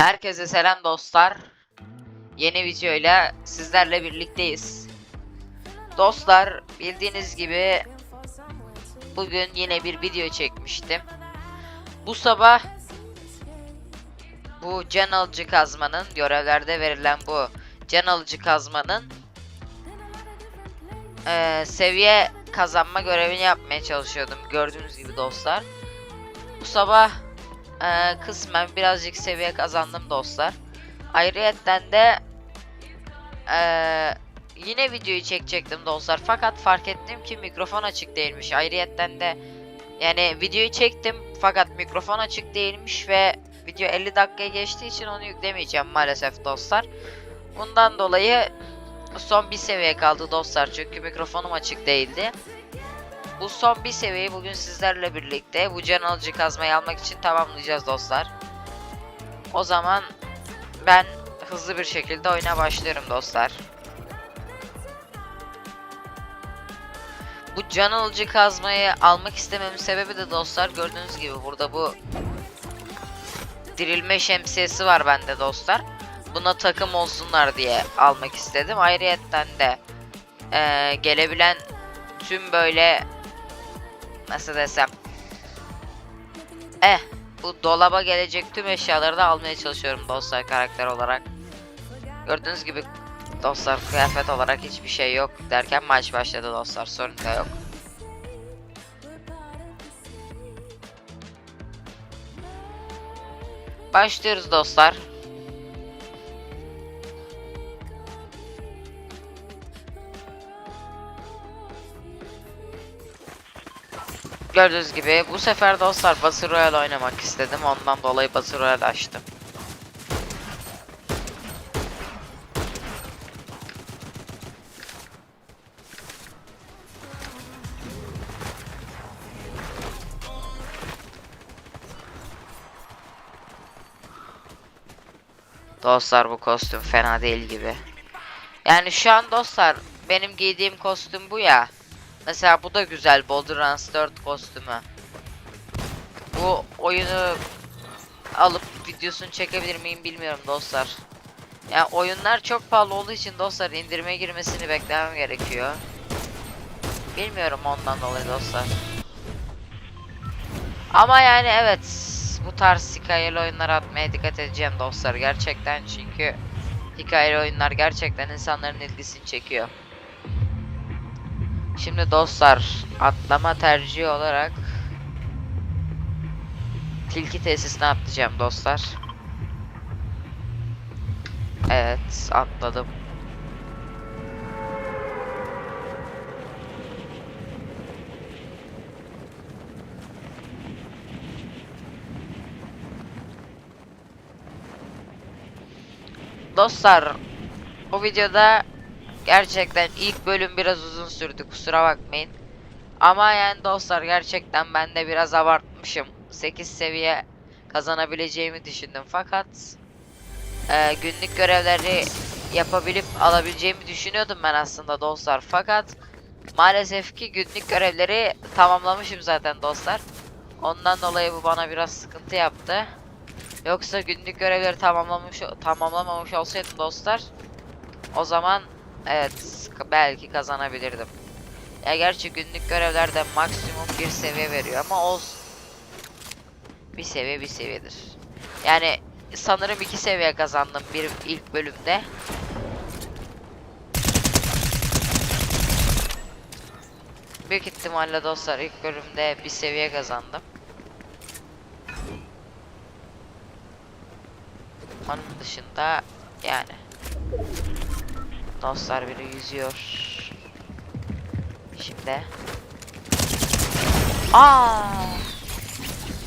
Herkese selam dostlar. Yeni videoyla sizlerle birlikteyiz. Dostlar bildiğiniz gibi bugün yine bir video çekmiştim. Bu sabah bu can alıcı kazmanın görevlerde verilen bu can alıcı kazmanın eee, seviye kazanma görevini yapmaya çalışıyordum gördüğünüz gibi dostlar. Bu sabah ee, kısmen birazcık seviye kazandım dostlar. Ayrıyetten de ee, yine videoyu çekecektim dostlar. Fakat fark ettim ki mikrofon açık değilmiş. Ayrıyetten de yani videoyu çektim fakat mikrofon açık değilmiş ve video 50 dakikaya geçtiği için onu yüklemeyeceğim maalesef dostlar. Bundan dolayı son bir seviye kaldı dostlar çünkü mikrofonum açık değildi. Bu son bir seviyeyi bugün sizlerle birlikte bu can alıcı kazmayı almak için tamamlayacağız dostlar. O zaman ben hızlı bir şekilde oyuna başlıyorum dostlar. Bu can alıcı kazmayı almak istememin sebebi de dostlar gördüğünüz gibi burada bu dirilme şemsiyesi var bende dostlar. Buna takım olsunlar diye almak istedim. Ayrıyetten de eee, gelebilen tüm böyle nasıl desem eh bu dolaba gelecek tüm eşyaları da almaya çalışıyorum dostlar karakter olarak. Gördüğünüz gibi dostlar kıyafet olarak hiçbir şey yok derken maç başladı dostlar sorun da yok. Başlıyoruz dostlar. Gördüğünüz gibi bu sefer dostlar Battle Royale oynamak istedim. Ondan dolayı Battle Royale açtım. Dostlar bu kostüm fena değil gibi. Yani şu an dostlar benim giydiğim kostüm bu ya. Mesela bu da güzel Borderlands 4 kostümü. Bu oyunu alıp videosunu çekebilir miyim bilmiyorum dostlar. Yani oyunlar çok pahalı olduğu için dostlar indirime girmesini beklemem gerekiyor. Bilmiyorum ondan dolayı dostlar. Ama yani evet bu tarz hikayeli oyunlar atmaya dikkat edeceğim dostlar gerçekten çünkü hikayeli oyunlar gerçekten insanların ilgisini çekiyor. Şimdi dostlar atlama tercihi olarak tilki tesisine atlayacağım dostlar. Evet atladım. Dostlar bu videoda gerçekten ilk bölüm biraz uzun sürdü kusura bakmayın. Ama yani dostlar gerçekten ben de biraz abartmışım. 8 seviye kazanabileceğimi düşündüm fakat e, günlük görevleri yapabilip alabileceğimi düşünüyordum ben aslında dostlar. Fakat maalesef ki günlük görevleri tamamlamışım zaten dostlar. Ondan dolayı bu bana biraz sıkıntı yaptı. Yoksa günlük görevleri tamamlamış tamamlamamış olsaydım dostlar o zaman evet belki kazanabilirdim. Ya gerçi günlük görevlerde maksimum bir seviye veriyor ama olsun. Bir seviye bir seviyedir. Yani sanırım iki seviye kazandım bir ilk bölümde. Büyük ihtimalle dostlar ilk bölümde bir seviye kazandım. Onun dışında yani dostlar biri yüzüyor. Şimdi Aa!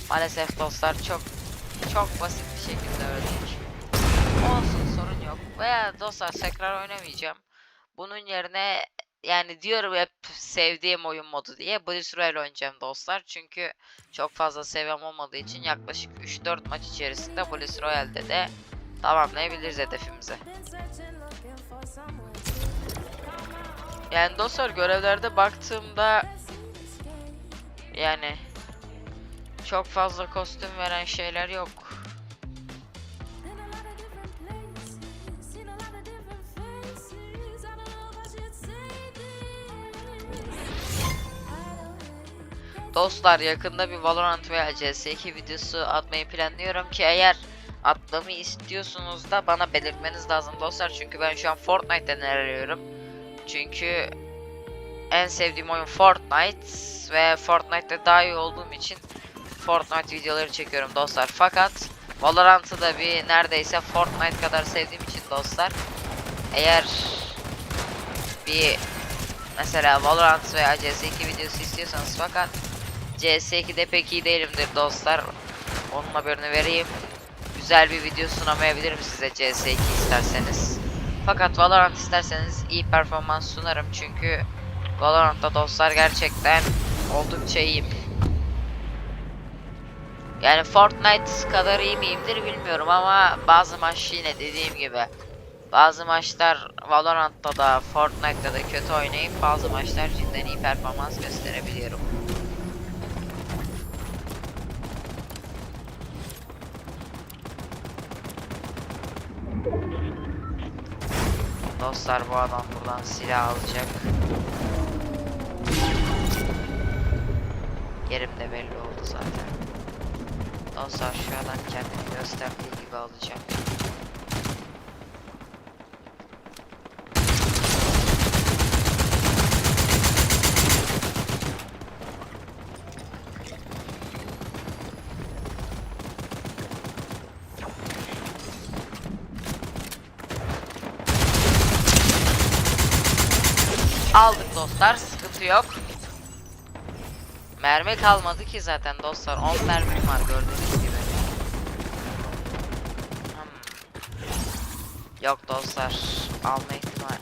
Maalesef dostlar çok çok basit bir şekilde öldük. Olsun sorun yok. Veya dostlar tekrar oynamayacağım. Bunun yerine yani diyorum hep sevdiğim oyun modu diye Blitz Royale oynayacağım dostlar. Çünkü çok fazla seviyem olmadığı için yaklaşık 3-4 maç içerisinde Blitz Royale'de de tamamlayabiliriz hedefimizi. Yani dostlar görevlerde baktığımda yani çok fazla kostüm veren şeyler yok. Dostlar yakında bir Valorant veya CS2 videosu atmayı planlıyorum ki eğer atmamı istiyorsunuz da bana belirtmeniz lazım dostlar çünkü ben şu an Fortnite'den arıyorum. Çünkü en sevdiğim oyun Fortnite ve Fortnite'da daha iyi olduğum için Fortnite videoları çekiyorum dostlar. Fakat Valorant'ı da bir neredeyse Fortnite kadar sevdiğim için dostlar. Eğer bir mesela Valorant veya CS2 videosu istiyorsanız fakat CS2'de pek iyi değilimdir dostlar. Onun haberini vereyim. Güzel bir video sunamayabilirim size CS2 isterseniz. Fakat Valorant isterseniz iyi performans sunarım çünkü Valorant'ta dostlar gerçekten oldukça iyiyim. Yani Fortnite kadar iyi miyimdir bilmiyorum ama bazı maç yine dediğim gibi bazı maçlar Valorant'ta da Fortnite'da da kötü oynayıp bazı maçlar cidden iyi performans gösterebiliyorum. Dostlar bu adam buradan silah alacak. Yerim de belli oldu zaten. Dostlar şu adam kendini gösterdiği gibi alacağım. Aldık dostlar, sıkıntı yok. Mermi kalmadı ki zaten dostlar. 10 mermim var gördüğünüz gibi. Hmm. Yok dostlar, alma ihtimali.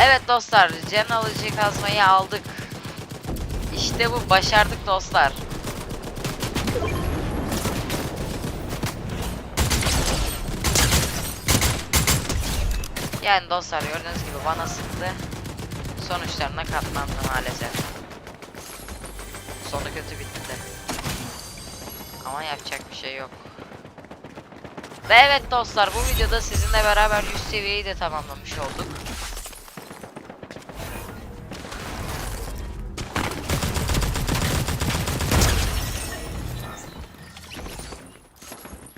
Evet dostlar, can alıcı kazmayı aldık. İşte bu, başardık dostlar. Yani dostlar gördüğünüz gibi bana sıktı. Sonuçlarına katlandı maalesef. Sonu kötü bitti. Ama yapacak bir şey yok. Ve evet dostlar bu videoda sizinle beraber 100 seviyeyi de tamamlamış olduk.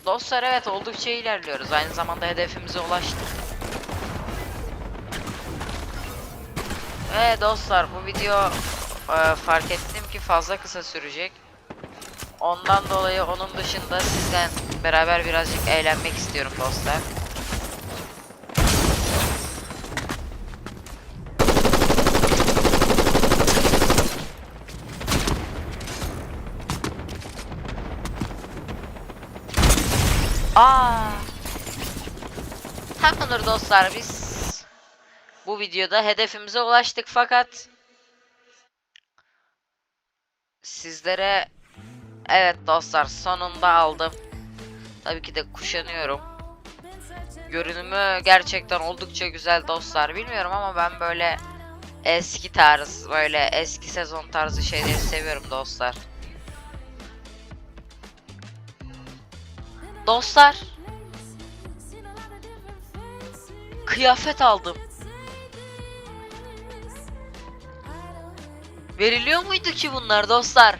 Dostlar evet oldukça ilerliyoruz. Aynı zamanda hedefimize ulaştık. Ve dostlar bu video e, fark ettim ki fazla kısa sürecek. Ondan dolayı onun dışında sizden beraber birazcık eğlenmek istiyorum dostlar. Aa. Tamamdır dostlar biz bu videoda hedefimize ulaştık fakat sizlere evet dostlar sonunda aldım. Tabii ki de kuşanıyorum. Görünümü gerçekten oldukça güzel dostlar. Bilmiyorum ama ben böyle eski tarz, böyle eski sezon tarzı şeyleri seviyorum dostlar. Dostlar kıyafet aldım. Veriliyor muydu ki bunlar dostlar?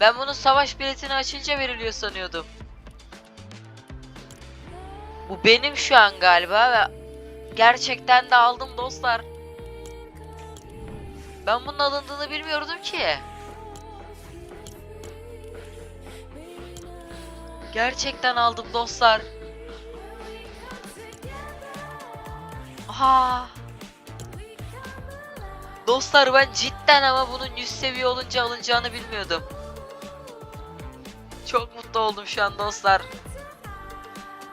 Ben bunu savaş biletini açınca veriliyor sanıyordum. Bu benim şu an galiba ve gerçekten de aldım dostlar. Ben bunun alındığını bilmiyordum ki. Gerçekten aldım dostlar. Aha. Dostlar ben cidden ama bunun 100 seviye olunca alınacağını bilmiyordum. Çok mutlu oldum şu an dostlar.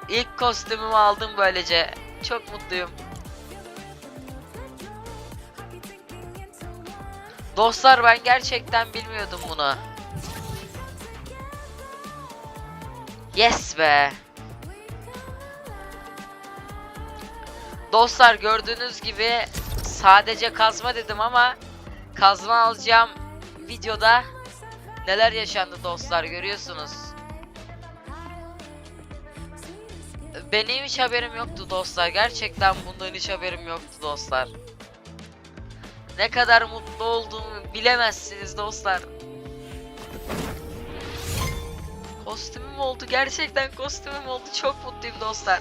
İlk kostümümü aldım böylece. Çok mutluyum. Dostlar ben gerçekten bilmiyordum bunu. Yes be. Dostlar gördüğünüz gibi sadece kazma dedim ama kazma alacağım videoda neler yaşandı dostlar görüyorsunuz. Benim hiç haberim yoktu dostlar. Gerçekten bundan hiç haberim yoktu dostlar. Ne kadar mutlu olduğumu bilemezsiniz dostlar. Kostümüm oldu. Gerçekten kostümüm oldu. Çok mutluyum dostlar.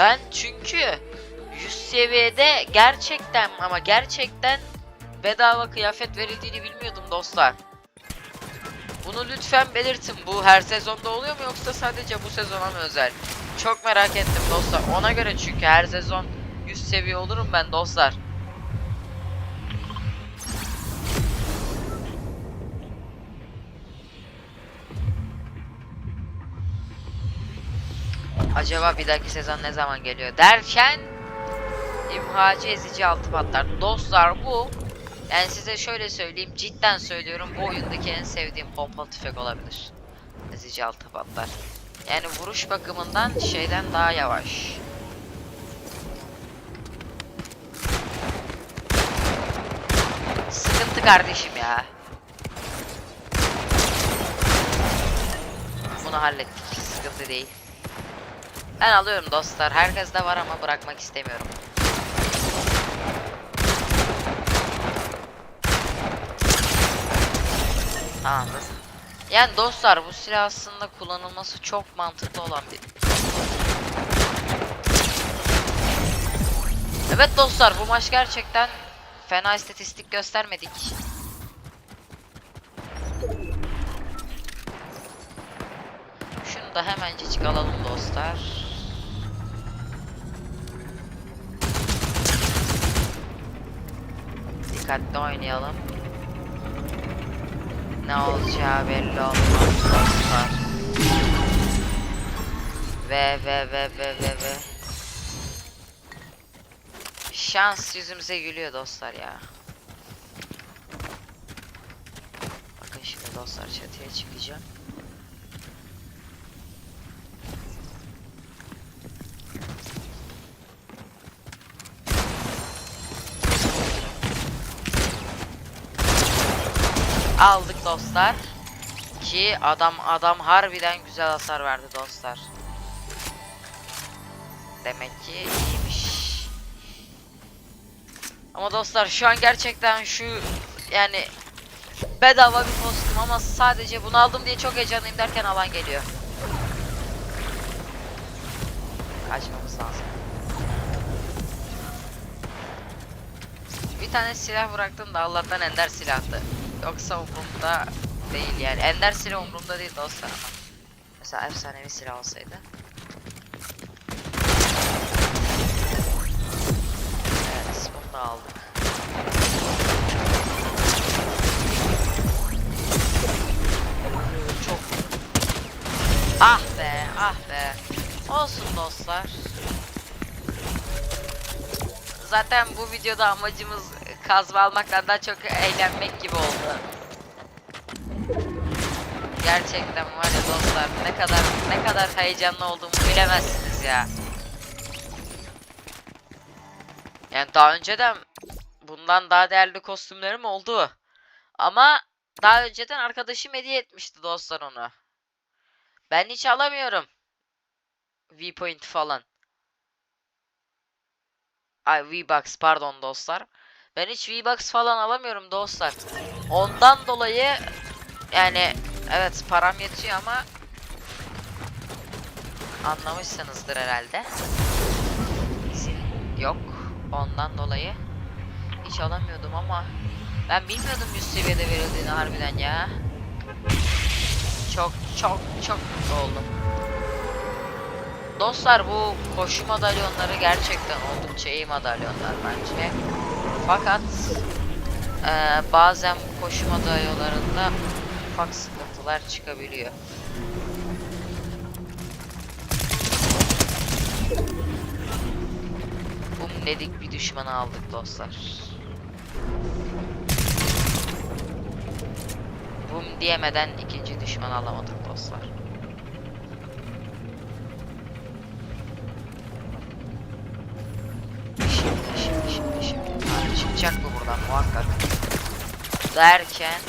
Ben çünkü 100 seviyede gerçekten ama gerçekten bedava kıyafet verildiğini bilmiyordum dostlar. Bunu lütfen belirtin. Bu her sezonda oluyor mu yoksa sadece bu sezona mı özel? Çok merak ettim dostlar. Ona göre çünkü her sezon 100 seviye olurum ben dostlar. Acaba bir dahaki sezon ne zaman geliyor derken imhacı ezici altı patlar. Dostlar bu yani size şöyle söyleyeyim cidden söylüyorum bu oyundaki en sevdiğim pompalı tüfek olabilir. Ezici altı patlar. Yani vuruş bakımından şeyden daha yavaş. Sıkıntı kardeşim ya. Bunu hallettik. Sıkıntı değil. Ben alıyorum dostlar. Herkes de var ama bırakmak istemiyorum. Tamamdır. Yani dostlar bu silah aslında kullanılması çok mantıklı olan bir... Evet dostlar bu maç gerçekten fena istatistik göstermedik. Şunu da hemencecik alalım dostlar. Dikkatli oynayalım. Ne olacağı belli olmaz dostlar. Ve ve ve ve ve ve. Şans yüzümüze gülüyor dostlar ya. Bakın şimdi dostlar çatıya çıkacağım. Aldık dostlar. Ki adam adam harbiden güzel hasar verdi dostlar. Demek ki iyiymiş. Ama dostlar şu an gerçekten şu yani bedava bir kostüm ama sadece bunu aldım diye çok heyecanlıyım derken alan geliyor. Kaçmamız lazım. Bir tane silah bıraktım da Allah'tan ender silahtı. Yoksa umurumda değil yani. Ender silah umurumda değil dostlar ama. Mesela efsanevi silah olsaydı. Evet bunu da aldık. Çok Ah be ah be. Olsun dostlar. Zaten bu videoda amacımız kazma almaktan daha çok eğlenmek gibi oldu. Gerçekten var ya dostlar ne kadar ne kadar heyecanlı olduğumu bilemezsiniz ya. Yani daha önceden bundan daha değerli kostümlerim oldu. Ama daha önceden arkadaşım hediye etmişti dostlar onu. Ben hiç alamıyorum. V-point falan. Ay V-Bucks pardon dostlar. Ben hiç V-Bucks falan alamıyorum dostlar. Ondan dolayı yani evet param yetiyor ama anlamışsınızdır herhalde. İzin yok. Ondan dolayı hiç alamıyordum ama ben bilmiyordum 100 seviyede verildiğini harbiden ya. Çok çok çok mutlu oldum. Dostlar bu koşu madalyonları gerçekten oldukça iyi madalyonlar bence. Fakat eee, bazen bu koşu madalyonlarında ufak sıkıntılar çıkabiliyor. Bum dedik bir düşmanı aldık dostlar. Bum diyemeden ikinci düşmanı alamadık dostlar. ben muhakkak. Derken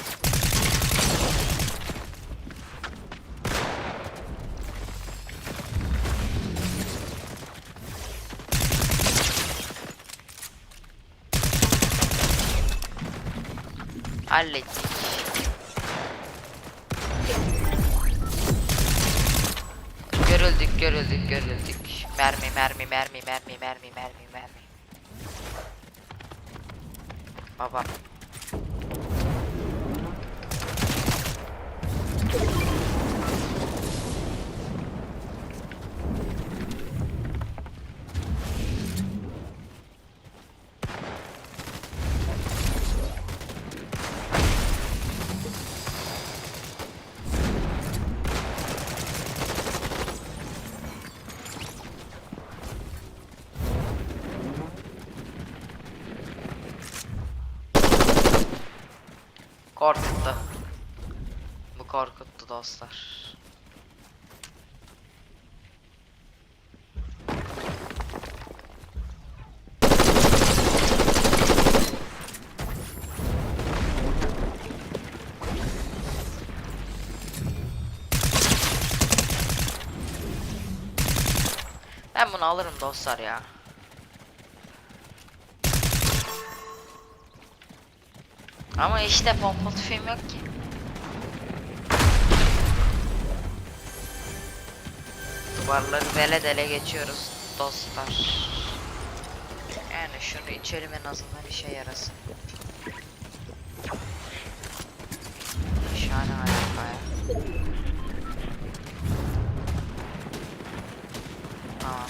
hallettik. Görüldük, görüldük, görüldük. Mermi, mermi, mermi, mermi, mermi, mermi, mermi. Ah, vá, vá. Korkuttu. Bu korkuttu dostlar. Ben bunu alırım dostlar ya. Ama işte pompalı tüfeğim yok ki. Duvarları dele dele geçiyoruz dostlar. Yani şunu içelim en azından işe yarasın. Şahane ayak baya. Tamam.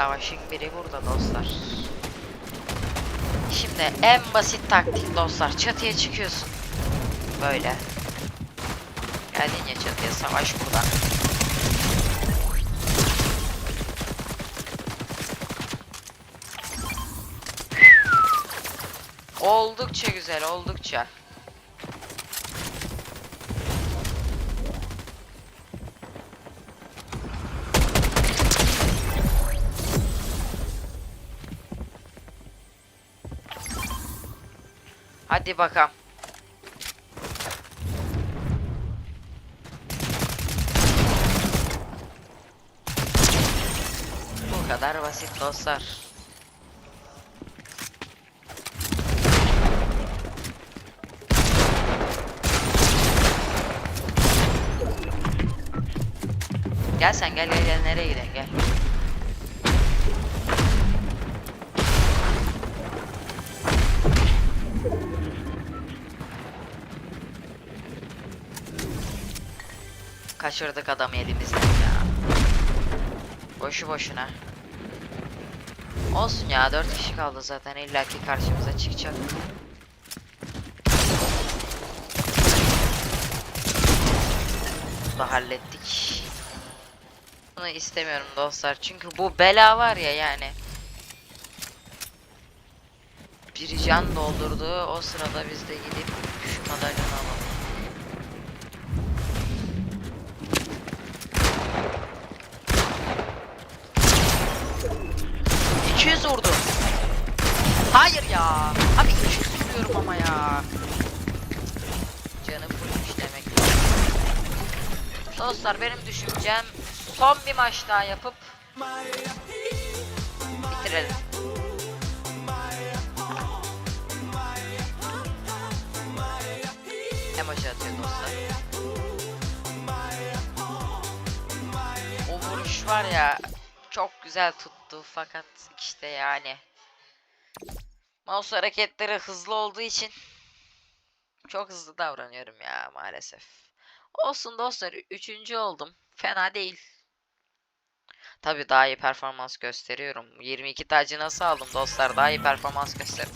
Savaşın biri burada dostlar. Şimdi en basit taktik dostlar. Çatıya çıkıyorsun. Böyle. Geldin ya çatıya savaş burada. Oldukça güzel, oldukça. Hadi bakalım. Bu kadar basit dostlar. Gel sen gel gel gel nereye gidelim gel. Kaçırdık adamı elimizden ya. Boşu boşuna. Olsun ya 4 kişi kaldı zaten illaki karşımıza çıkacak. Bunu da hallettik. Bunu istemiyorum dostlar çünkü bu bela var ya yani. Biri can doldurdu o sırada biz de gidip şu madalyonu alalım. ...200 vurdu. Hayır ya. Abi 200 vuruyorum ama ya. Canı fullmüş demek. Dostlar benim düşüncem son bir maç daha yapıp bitirelim. Emoji atıyor dostlar. O vuruş var ya çok güzel tuttu fakat işte yani mouse hareketleri hızlı olduğu için çok hızlı davranıyorum ya maalesef. Olsun dostlar üçüncü oldum. Fena değil. Tabi daha iyi performans gösteriyorum. 22 tacı nasıl aldım dostlar? Daha iyi performans gösterdim.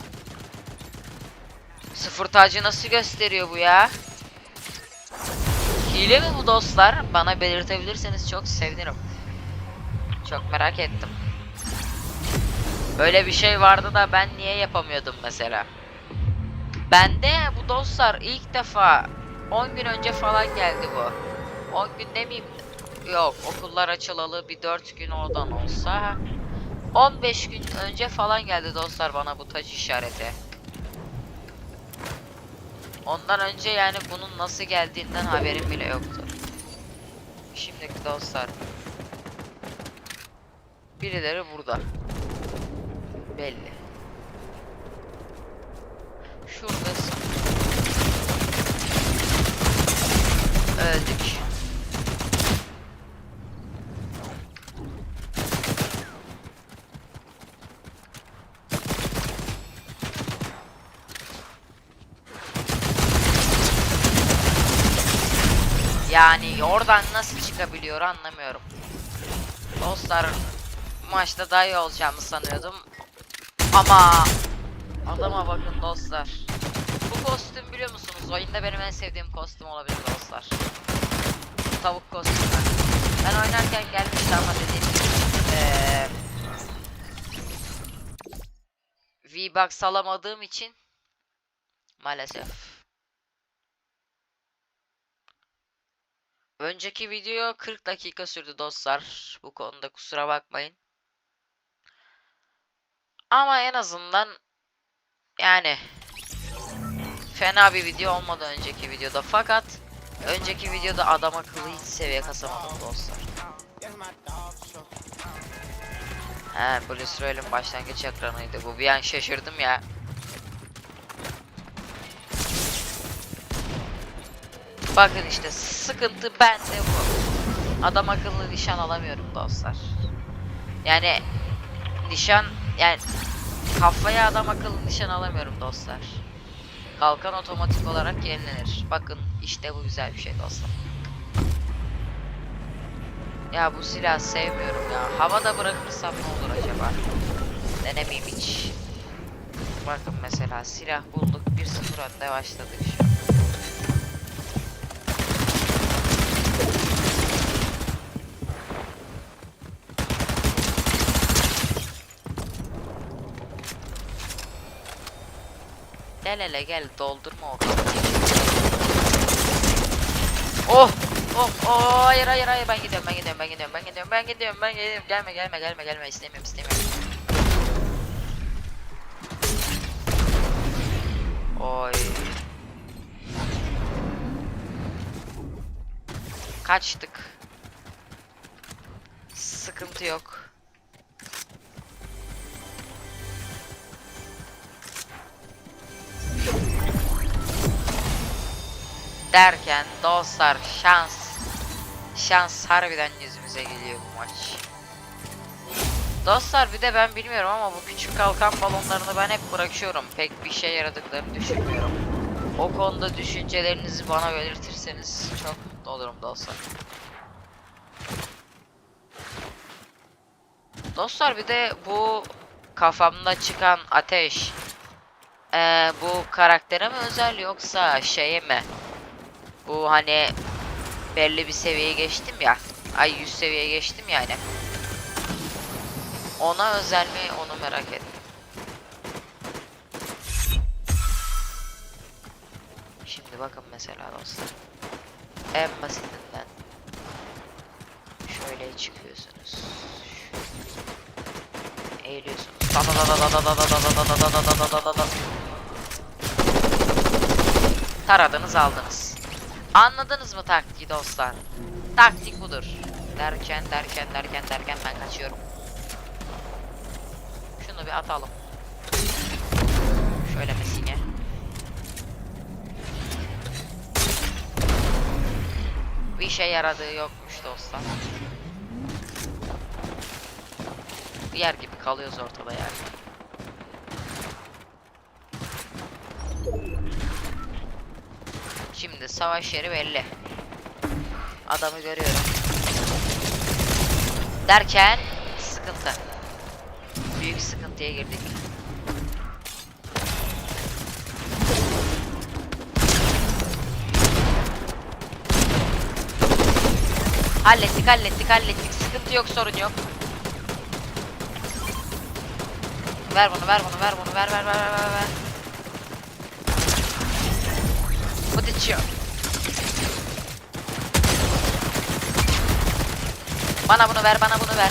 Sıfır tacı nasıl gösteriyor bu ya? Hile mi bu dostlar? Bana belirtebilirseniz çok sevinirim. Çok merak ettim. Böyle bir şey vardı da ben niye yapamıyordum mesela? Bende bu dostlar ilk defa 10 gün önce falan geldi bu. 10 gün demeyeyim. Yok okullar açılalı bir 4 gün oradan olsa. 15 gün önce falan geldi dostlar bana bu taç işareti. Ondan önce yani bunun nasıl geldiğinden haberim bile yoktu. Şimdi dostlar. Birileri burada. Belli. Şuradasın. Öldük. Yani oradan nasıl çıkabiliyor anlamıyorum. Dostlar maçta daha iyi olacağımı sanıyordum. Ama adama bakın dostlar. Bu kostüm biliyor musunuz? Oyunda benim en sevdiğim kostüm olabilir dostlar. Tavuk kostümü. Ben oynarken gelmişti ama dediğim gibi eee V-Bucks alamadığım için maalesef. Önceki video 40 dakika sürdü dostlar. Bu konuda kusura bakmayın. Ama en azından yani fena bir video olmadı önceki videoda. Fakat önceki videoda adam akıllı hiç seviye kasamadım dostlar. He, Blue Royale'in başlangıç ekranıydı bu. Bir an şaşırdım ya. Bakın işte sıkıntı bende bu. Adam akıllı nişan alamıyorum dostlar. Yani nişan yani kafaya adam akıllı nişan alamıyorum dostlar. Kalkan otomatik olarak yenilenir. Bakın işte bu güzel bir şey dostlar. Ya bu silah sevmiyorum ya. Havada bırakırsam ne olur acaba? Denemeyeyim hiç. Bakın mesela silah bulduk. 1-0 önde başladık şu an. Gel hele gel doldurma o kapıyı. Oh! Oh! Oh! Hayır hayır hayır ben gidiyorum ben gidiyorum ben gidiyorum ben gidiyorum ben gidiyorum ben gidiyorum gelme gelme gelme gelme istemiyorum istemiyorum. Oy. Kaçtık. Sıkıntı yok. Derken dostlar şans şans harbiden yüzümüze geliyor bu maç. Dostlar bir de ben bilmiyorum ama bu küçük kalkan balonlarını ben hep bırakıyorum. Pek bir işe yaradıklarını düşünmüyorum. O konuda düşüncelerinizi bana belirtirseniz çok mutlu olurum dostlar. Dostlar bir de bu kafamda çıkan ateş eee, bu karaktere mi özel yoksa şeye mi? Bu hani belli bir seviyeye geçtim ya. Ay 100 seviyeye geçtim yani. Ona özel mi onu merak ettim. Şimdi bakın mesela dostlar. En basitinden şöyle çıkıyorsunuz. Eğiliyorsunuz. Taradınız aldınız. Anladınız mı taktiği dostlar? Taktik budur. Derken derken derken derken ben kaçıyorum. Şunu bir atalım. Şöyle mesine. Bir şey yaradığı yokmuş dostlar. Yer gibi kalıyoruz ortada yani. Savaş yeri belli. Adamı görüyorum. Derken sıkıntı. Büyük sıkıntıya girdik. Hallettik hallettik hallettik. Sıkıntı yok sorun yok. Ver bunu ver bunu ver bunu ver ver ver ver ver ver. Put Bana bunu ver, bana bunu ver.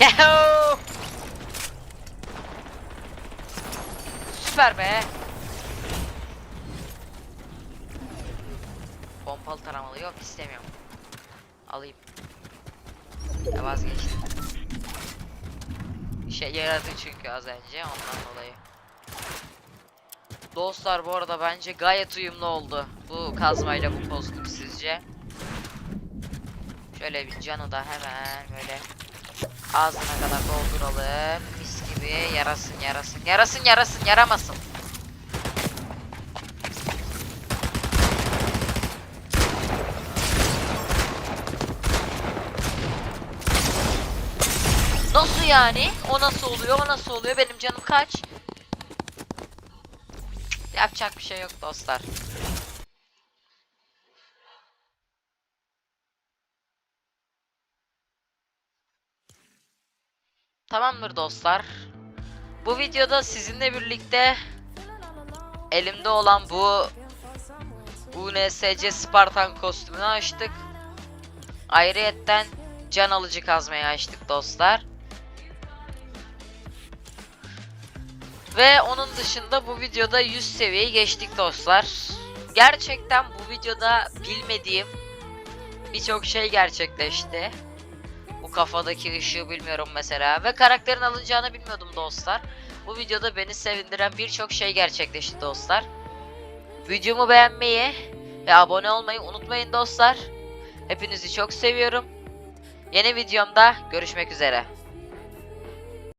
Yahoo! Süper be. Pompalı taramalı yok istemiyorum. Alayım. Ya vazgeçtim. İşe yaradı çünkü az önce ondan dolayı. Dostlar bu arada bence gayet uyumlu oldu. Bu kazmayla bu kostüm sizce. Şöyle bir canı da hemen böyle ağzına kadar dolduralım. Mis gibi yarasın yarasın. Yarasın yarasın yaramasın. Nasıl yani? O nasıl oluyor? O nasıl oluyor? Benim canım kaç? Yapacak bir şey yok dostlar. Tamamdır dostlar. Bu videoda sizinle birlikte elimde olan bu UNSC Spartan kostümünü açtık. Ayrıyetten can alıcı kazmayı açtık dostlar. Ve onun dışında bu videoda 100 seviyeyi geçtik dostlar. Gerçekten bu videoda bilmediğim birçok şey gerçekleşti. Bu kafadaki ışığı bilmiyorum mesela ve karakterin alınacağını bilmiyordum dostlar. Bu videoda beni sevindiren birçok şey gerçekleşti dostlar. Videomu beğenmeyi ve abone olmayı unutmayın dostlar. Hepinizi çok seviyorum. Yeni videomda görüşmek üzere.